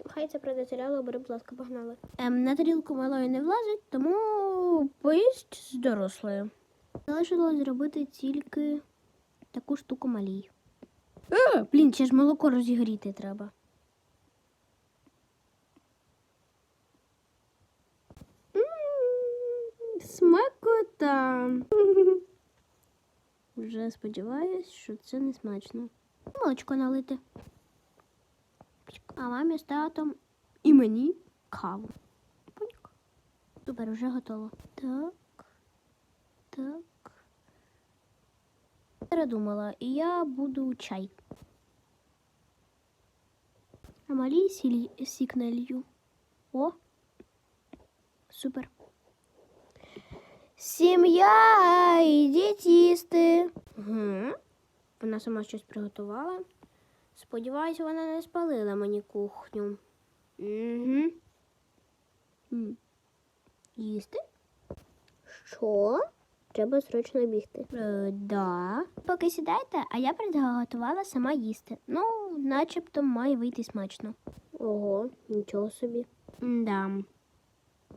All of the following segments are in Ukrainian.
Всім хай це про серіалу, бери, будь ласка, погнали. Ем, на тарілку малої не влазить, тому поїсть з дорослою. Залишилось зробити тільки таку штуку малій. Е, блін, ще ж молоко розігріти треба. М, Смакота. Вже сподіваюсь, що це не смачно. Молочко налити. А мамі з татом і мені каву. Пуньк. Супер, вже готово. Так. Так. Передумала, і я буду чай. А малій сіль, сік налью. О. Супер. Сім'я, ідіть їсти. Угу. Вона сама щось приготувала. Сподіваюсь, вона не спалила мені кухню. Угу. Їсти? Що? Треба срочно бігти. Е, да. Поки сідайте, а я приготувала сама їсти. Ну, начебто має вийти смачно. Ого, нічого собі. Да.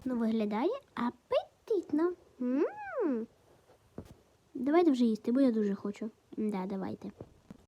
Ну, виглядає апетитно. м Давайте вже їсти, бо я дуже хочу. Да, давайте.